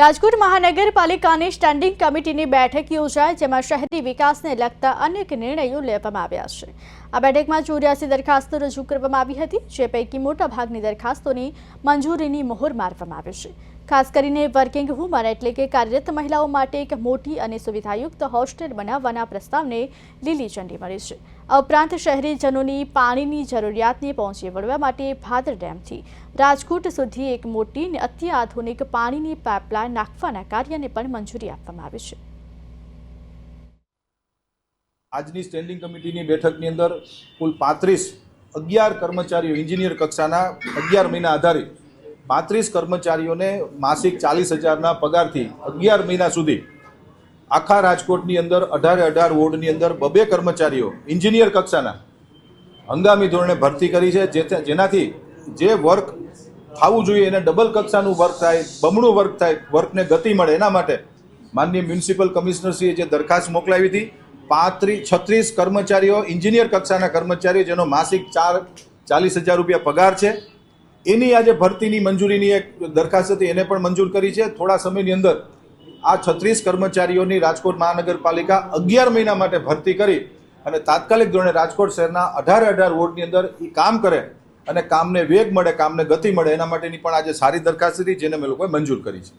રાજકોટ મહાનગરપાલિકાની સ્ટેન્ડિંગ કમિટીની બેઠક યોજાઈ, જેમાં શહેરી વિકાસને લગતા અનેક નિર્ણયો લેવામાં આવ્યા છે. આ બેઠકમાં ચોર્યાસી દરખાસ્તો રજૂ કરવામાં આવી હતી, જે પૈકી મોટાભાગની દરખાસ્તોની મંજૂરીની મોહર મારવામાં આવી છે. ખાસ કરીને વર્કિંગ વુમન એટલે કે કાર્યરત મહિલાઓ માટે એક મોટી અને સુવિધાયુક્ત હોસ્ટેલ બનાવવાના પ્રસ્તાવને લીલી ઝંડી મળી છે. ઉપરાંત શહેરીજનોની પાણીની જરૂરિયાતને પહોંચી વળવા માટે ભાદર ડેમથી રાજકોટ સુધી એક મોટી અને અત્યાધુનિક પાણીની પાઇપલાઇન નાખવાના કાર્યને પણ મંજૂરી આપવામાં આવી છે. આજની સ્ટેન્ડિંગ કમિટીની બેઠકની અંદર કુલ પાંત્રીસ અગિયાર કર્મચારીઓ એન્જિનિયર કક્ષાના અગિયાર મહિના આધારિત પાંત્રીસ કર્મચારીઓને માસિક ચાલીસ હજારના પગારથી અગિયાર મહિના સુધી આખા રાજકોટની અંદર અઢારે અઢાર વોર્ડની અંદર બબે કર્મચારીઓ, એન્જિનિયર કક્ષાના, હંગામી ધોરણે ભરતી કરી છે જેનાથી જે વર્ક થવું જોઈએ, એને ડબલ કક્ષાનું વર્ક થાય, બમણું વર્ક થાય, વર્કને ગતિ મળે, એના માટે માનનીય મ્યુનિસિપલ કમિશનરશ્રીએ જે દરખાસ્ત મોકલાવી હતી પાંત્રીસ છત્રીસ કર્મચારીઓ, એન્જિનિયર કક્ષાના કર્મચારીઓ, જેનો માસિક ચાર ચાલીસ હજાર રૂપિયા પગાર છે. એની આજે ભરતીની મંજૂરીની એક દરખાસ્ત હતી, એને પણ મંજૂર કરી છે. થોડા સમયની અંદર આ છત્રીસ કર્મચારીઓની રાજકોટ મહાનગરપાલિકા અગિયાર મહિના માટે ભરતી કરી અને તાત્કાલિક ધોરણે રાજકોટ શહેરના અઢારે અઢાર વોર્ડની અંદર એ કામ કરે અને કામને વેગ મળે, કામને ગતિ મળે, એના માટેની પણ આજે સારી દરખાસ્ત હતી, જેને અમે લોકોએ મંજૂર કરી છે.